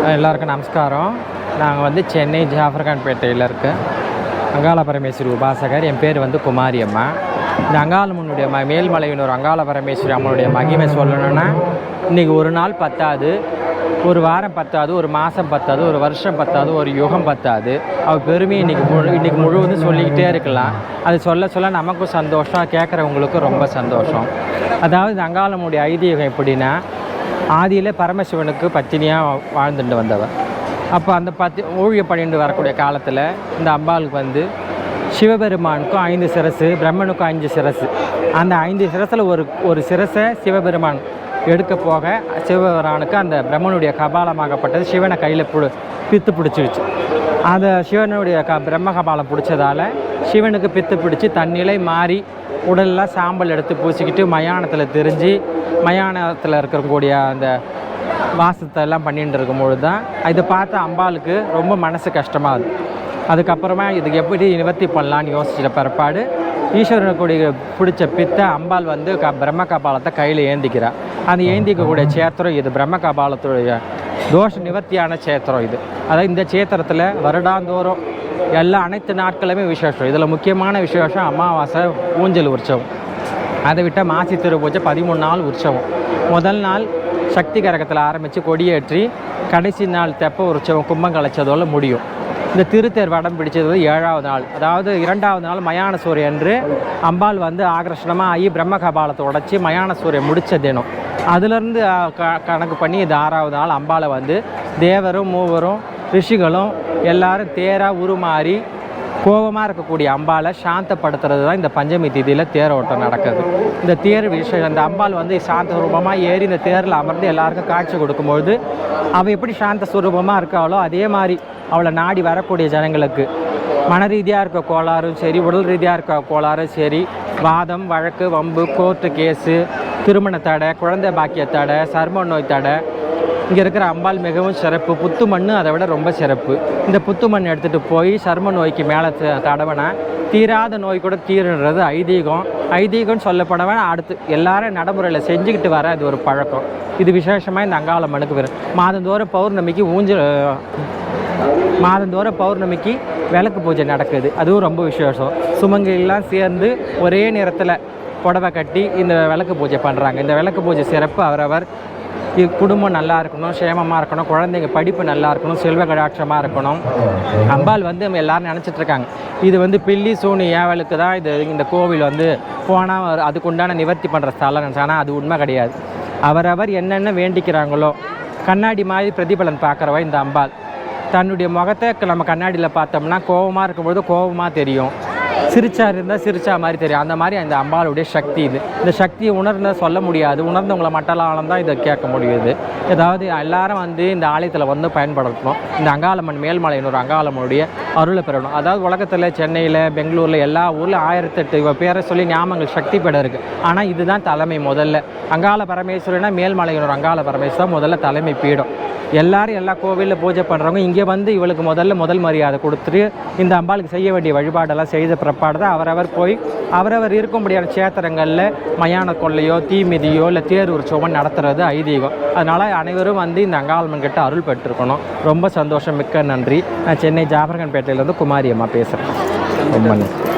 எல்லாருக்கும் நமஸ்காரம். நாங்கள் வந்து சென்னை ஜாஃபர்கான்பேட்டையில் இருக்க. அங்காள பரமேஸ்வரி உபாசகர். என் பேர் வந்து குமாரி அம்மா. இந்த அங்காளம்மனுடைய ம மேல்மலையினூர் அங்காள பரமேஸ்வரி அம்மனுடைய மகிமை சொல்லணும்னா இன்றைக்கி ஒரு நாள் பத்தாது. ஒரு வாரம் பத்தாது ஒரு மாதம் பத்தாது ஒரு வருஷம் பத்தாது ஒரு யுகம் பத்தாது. அவள் பெருமையை இன்றைக்கி முழு இன்றைக்கி முழுவதும் சொல்லிக்கிட்டே இருக்கலாம். அது சொல்ல சொல்ல நமக்கும் சந்தோஷம் கேட்குறவங்களுக்கும் ரொம்ப சந்தோஷம். அதாவது இந்த அங்காளம்முடைய ஐதீகம் எப்படின்னா ஆதியில் பரமசிவனுக்கு பத்தினியாக வாழ்ந்துட்டு வந்தவர் அப்போ அந்த பத்தி ஊழிய பணிந்து வரக்கூடிய காலத்தில் இந்த அம்பாளுக்கு வந்து சிவபெருமானுக்கும் ஐந்து சிரசு பிரம்மனுக்கும் அஞ்சு சிரசு. அந்த ஐந்து சிரசில் ஒரு ஒரு சிரசை சிவபெருமான் எடுக்க போக சிவபெருமானுக்கு அந்த பிரம்மனுடைய கபாலமாகப்பட்டது சிவனை கையில் பிடி பித்து பிடிச்சிருச்சு. அந்த சிவனுடைய க பிரம்ம கபாலம் பிடிச்சதால சிவனுக்கு பித்து பிடிச்சி தன்னிலை மாறி உடலெல்லாம் சாம்பல் எடுத்து பூசிக்கிட்டு மயானத்தில் தெரிஞ்சு மயானத்தில் இருக்கக்கூடிய அந்த வாசத்தை எல்லாம் பண்ணிட்டு இருக்கும்பொழுது தான் இதை பார்த்து அம்பாளுக்கு ரொம்ப மனசு கஷ்டமாகுது. அதுக்கப்புறமா இதுக்கு எப்படி நிவர்த்தி பண்ணலான்னு யோசிச்சிட்ட பிற்பாடு ஈஸ்வரனுக்குடைய பிடிச்ச பித்த அம்பாள் வந்து க பிரம்ம கபாலத்தை கையில் ஏந்திக்கிறா. அந்த ஏந்திக்கக்கூடிய சேத்திரம் இது பிரம்ம கபாலத்துடைய தோஷ நிவர்த்தியான சேத்திரம் இது. அதாவது இந்த சேத்திரத்தில் வருடாந்தோறும் எல்லா அனைத்து நாட்களுமே விசேஷம். இதில் முக்கியமான விசேஷம் அமாவாசை ஊஞ்சல் உற்சவம். அதை விட்டால் மாசி திருப்பூஜை பதிமூணு நாள் உற்சவம். முதல் நாள் சக்தி கரகத்தில் ஆரம்பித்து கொடியேற்றி கடைசி நாள் தெப்ப உற்சவம் கும்பம் கலைச்சதோடு முடியும். இந்த திருத்தேர் வடம் பிடிச்சது வந்து ஏழாவது நாள். அதாவது இரண்டாவது நாள் மயான சூரியன் அன்று அம்பாள் வந்து ஆகர்ஷணமாக ஆகி பிரம்ம கபாலத்தை உடைச்சி மயான சூரியன் முடித்த தினம். அதுலேருந்து க கணக்கு பண்ணி இது ஆறாவது நாள் அம்பாளை வந்து தேவரும் மூவரும் ரிஷிகளும் எல்லாரும் தேராக உருமாறி கோபமாக இருக்கக்கூடிய அம்பாலை சாந்தப்படுத்துறது தான் இந்த பஞ்சமி திதியில் தேர் ஓட்டம் நடக்குது. இந்த தேர் விஷயம் அந்த அம்பாள் வந்து சாந்த சுரூபமாக ஏறி இந்த தேரில் அமர்ந்து எல்லாருக்கும் காட்சி கொடுக்கும்பொழுது அவள் எப்படி சாந்த சுரூபமாக இருக்காளோ அதே மாதிரி அவளை நாடி வரக்கூடிய ஜனங்களுக்கு மன ரீதியாக இருக்க கோளாறும் சரி உடல் ரீதியாக இருக்க கோளாறும் சரி வாதம் வழக்கு வம்பு கோர்ட்டு கேஸு திருமண தடை குழந்தை பாக்கிய தடை சர்ம நோய் தடை இங்கே இருக்கிற அம்பாள் மிகவும் சிறப்பு. புத்து மண் அதை விட ரொம்ப சிறப்பு. இந்த புத்து மண் எடுத்துகிட்டு போய் சர்ம நோய்க்கு மேலே தடவைனா தீராத நோய் கூட தீருன்றது ஐதீகம். ஐதீகம்னு சொல்லப்படவன் அடுத்து எல்லாரும் நடைமுறையில் செஞ்சுக்கிட்டு வர அது ஒரு பழக்கம். இது விசேஷமாக இந்த அங்காள மனுக்கு வரும். மாதந்தோறும் பௌர்ணமிக்கு ஊஞ்சல் மாதந்தோறும் பௌர்ணமிக்கு விளக்கு பூஜை நடக்குது. அதுவும் ரொம்ப விசேஷம். சுமங்கையெல்லாம் சேர்ந்து ஒரே நேரத்தில் புடவை கட்டி இந்த விளக்கு பூஜை பண்ணுறாங்க இந்த விளக்கு பூஜை சிறப்பு. அவரவர் குடும்பம் நல்லா இருக்கணும் சேமமாக இருக்கணும் குழந்தைங்க படிப்பு நல்லா இருக்கணும் செல்வ கடாட்சமாக இருக்கணும். அம்பாள் வந்து எல்லாரும் நினச்சிட்ருக்காங்க இது வந்து பில்லி சூனி ஏவலுக்கு தான் இது இந்த கோவில் வந்து போனால் அதுக்கு உண்டான நிவர்த்தி பண்ணுற ஸ்தலம். நினச்சாங்க ஆனால் அது உண்மை கிடையாது. அவரவர் என்னென்ன வேண்டிக்கிறாங்களோ கண்ணாடி மாதிரி பிரதிபலன் பார்க்குறவ இந்த அம்பாள். தன்னுடைய முகத்தை நம்ம கண்ணாடியில் பார்த்தோம்னா கோபமாக இருக்கும்பொழுது கோபமாக தெரியும். சிரிச்சா இருந்தால் சிரிச்சா மாதிரி தெரியும். அந்த மாதிரி அந்த அம்பாளுடைய சக்தி இது. இந்த சக்தியை உணர்ந்த சொல்ல முடியாது. உணர்ந்தவங்களை மட்டலாலம் தான் இதை கேட்க முடியுது. ஏதாவது எல்லாரும் வந்து இந்த ஆலயத்தில் வந்து பயன்படுத்தணும் இந்த அங்காளம்மன் மேல்மலையினூர் அங்காளம்மனுடைய அருளை பெறணும். அதாவது உலகத்தில் சென்னையில் பெங்களூரில் எல்லா ஊரில் ஆயிரத்தெட்டு பேரை சொல்லி ஞாபகங்கள் சக்தி படம் இருக்குது ஆனால் இதுதான் தலைமை முதல்ல. அங்காள பரமேஸ்வரினா மேல்மலையினூர் அங்காள பரமேஸ்வரர் முதல்ல தலைமை பீடம். எல்லாரும் எல்லா கோவிலில் பூஜை பண்ணுறவங்க இங்கே வந்து இவளுக்கு முதல்ல முதல் மரியாதை கொடுத்துட்டு இந்த அம்பாளுக்கு செய்ய வேண்டிய வழிபாடெல்லாம் செய்த பிற்பாடு தான் அவரவர் போய் அவரவர் இருக்கும்படியான சேத்திரங்களில் மயான கொள்ளையோ தீமிதியோ இல்லை தேர் உற்சவமோ நடத்துறது ஐதீகம். அதனால் அனைவரும் வந்து இந்த அங்காளம்மன் கிட்ட அருள் பெற்றிருக்கணும். ரொம்ப சந்தோஷம் மிக்க நன்றி. நான் சென்னை ஜாபர்கன்பேட்டையிலேருந்து குமாரி அம்மா பேசுகிறேன் ரொம்ப நன்றி.